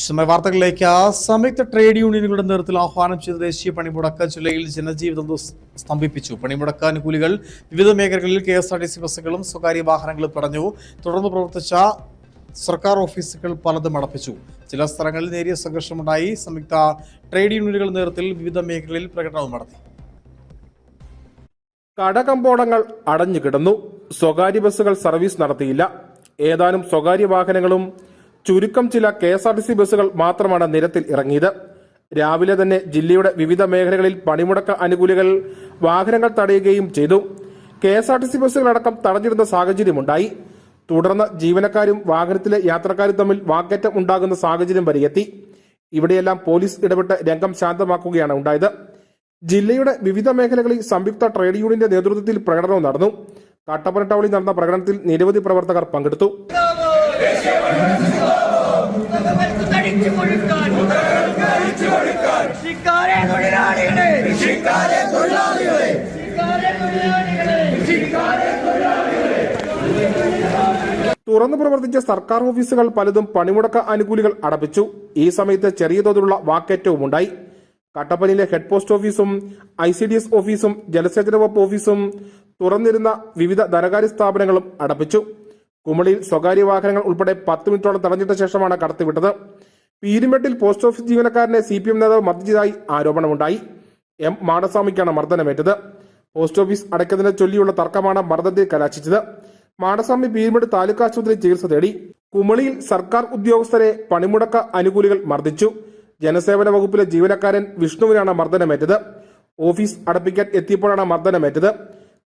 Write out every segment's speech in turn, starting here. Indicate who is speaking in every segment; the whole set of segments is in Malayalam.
Speaker 1: വിശദമായ വാർത്തകളിലേക്ക് സംയുക്ത ട്രേഡ് യൂണിയനുകളുടെ നേതൃത്വത്തിൽ ആഹ്വാനം ചെയ്ത ദേശീയ പണിമുടക്ക ജില്ലയിൽ ജനജീവിതം സ്തംഭിപ്പിച്ചു. പണിമുടക്ക് അനുകൂലികൾ വിവിധ മേഖലകളിൽ K S R T C ബസ്സുകളും സ്വകാര്യ വാഹനങ്ങളും തടഞ്ഞു. തുടർന്ന് പ്രവർത്തിച്ച സർക്കാർ ഓഫീസുകൾ പലതും അടപ്പിച്ചു. ചില സ്ഥലങ്ങളിൽ നേരിയ സംഘർഷമുണ്ടായി. സംയുക്ത ട്രേഡ് യൂണിയനുകളുടെ നേതൃത്വത്തിൽ വിവിധ മേഖലകളിൽ പ്രകടനവും നടത്തി.
Speaker 2: കടകമ്പോളങ്ങൾ അടഞ്ഞു കിടന്നു സ്വകാര്യ ബസ്സുകൾ സർവീസ് നടത്തിയില്ല. ഏതാനും സ്വകാര്യ വാഹനങ്ങളും ചുരുക്കം ചില K S R T C ബസ്സുകൾ മാത്രമാണ് നിരത്തിൽ ഇറങ്ങിയത്. രാവിലെ തന്നെ ജില്ലയുടെ വിവിധ മേഖലകളിൽ പണിമുടക്ക അനുകൂലികൾ വാഹനങ്ങൾ തടയുകയും ചെയ്തു. K S R T C ബസ്സുകളടക്കം തടഞ്ഞിരുന്ന സാഹചര്യമുണ്ടായി. തുടർന്ന് ജീവനക്കാരും വാഹനത്തിലെ യാത്രക്കാരും തമ്മിൽ വാക്കേറ്റം ഉണ്ടാകുന്ന സാഹചര്യം വരെയെത്തി. ഇവിടെയെല്ലാം പോലീസ് ഇടപെട്ട് രംഗം ശാന്തമാക്കുകയാണ് ഉണ്ടായത്. ജില്ലയുടെ വിവിധ മേഖലകളിൽ സംയുക്ത ട്രേഡ് യൂണിയന്റെ നേതൃത്വത്തിൽ പ്രകടനവും നടന്നു. കട്ടപ്പന ടൗണിൽ നടന്ന പ്രകടനത്തിൽ നിരവധി പ്രവർത്തകർ പങ്കെടുത്തു.
Speaker 3: തൊഴിലാളികളെ. കൃഷിക്കാരെ തൊഴിലാളികളെ. ശിക്കാരെ തൊഴിലാളികളെ.
Speaker 2: തുറന്നു പ്രവർത്തിച്ച സർക്കാർ ഓഫീസുകൾ പലതും പണിമുടക്ക അനുകൂലികൾ അടപ്പിച്ചു. ഈ സമയത്ത് ചെറിയ തോതിലുള്ള വാക്കേറ്റവും ഉണ്ടായി. കട്ടപ്പനയിലെ ഹെഡ് പോസ്റ്റ് ഓഫീസും ഐ സി ഡി എസ് ഓഫീസും ജലസേചന വകുപ്പ് ഓഫീസും തുറന്നിരുന്ന വിവിധ ധനകാര്യ സ്ഥാപനങ്ങളും അടപ്പിച്ചു. കുമളിയിൽ സ്വകാര്യ വാഹനങ്ങൾ ഉൾപ്പെടെ പത്ത് മിനിറ്റോളം തടഞ്ഞിട്ട ശേഷമാണ് കടത്തിവിട്ടത്. പീരുമെട്ടിൽ പോസ്റ്റ് ഓഫീസ് ജീവനക്കാരനെ സി പി എം നേതാവ് മർദ്ദിച്ചതായി ആരോപണമുണ്ടായി. എം മാടസ്വാമിക്കാണ് മർദ്ദനമേറ്റത്. പോസ്റ്റ് ഓഫീസ് അടയ്ക്കുന്നതിനെ ചൊല്ലിയുള്ള തർക്കമാണ് മർദ്ദത്തിൽ കലാശിച്ചത്. മാടസ്വാമി പീരുമെട്ട് താലൂക്ക് ആശുപത്രി ചികിത്സ തേടി കുമളിയിൽ സർക്കാർ ഉദ്യോഗസ്ഥരെ പണിമുടക്ക അനുകൂലികൾ മർദ്ദിച്ചു. ജനസേവന വകുപ്പിലെ ജീവനക്കാരൻ വിഷ്ണുവിനാണ് മർദ്ദനമേറ്റത്. ഓഫീസ് അടപ്പിക്കാൻ എത്തിയപ്പോഴാണ് മർദ്ദനമേറ്റത്.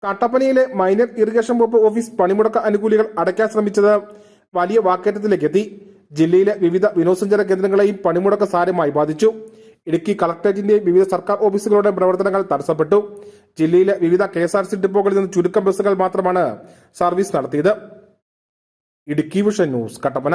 Speaker 2: കട്ടപ്പനയിലെ മൈനർ ഇറിഗേഷൻ വകുപ്പ് ഓഫീസ് പണിമുടക്ക അനുകൂലികൾ അടയ്ക്കാൻ ശ്രമിച്ചത് വലിയ വാക്കേറ്റത്തിലേക്ക് എത്തി ജില്ലയിലെ വിവിധ വിനോദസഞ്ചാര കേന്ദ്രങ്ങളെയും പണിമുടക്ക് സാരമായി ബാധിച്ചു. ഇടുക്കി കളക്ടറേറ്റിന്റെയും വിവിധ സർക്കാർ ഓഫീസുകളുടെയും പ്രവർത്തനങ്ങൾ തടസ്സപ്പെട്ടു. ജില്ലയിലെ വിവിധ കെ എസ് ആർ സി ഡിപ്പോകളിൽ നിന്ന് ചുരുക്കം ബസ്സുകൾ മാത്രമാണ് സർവീസ് നടത്തിയത്. Idukki vision news Kattappana.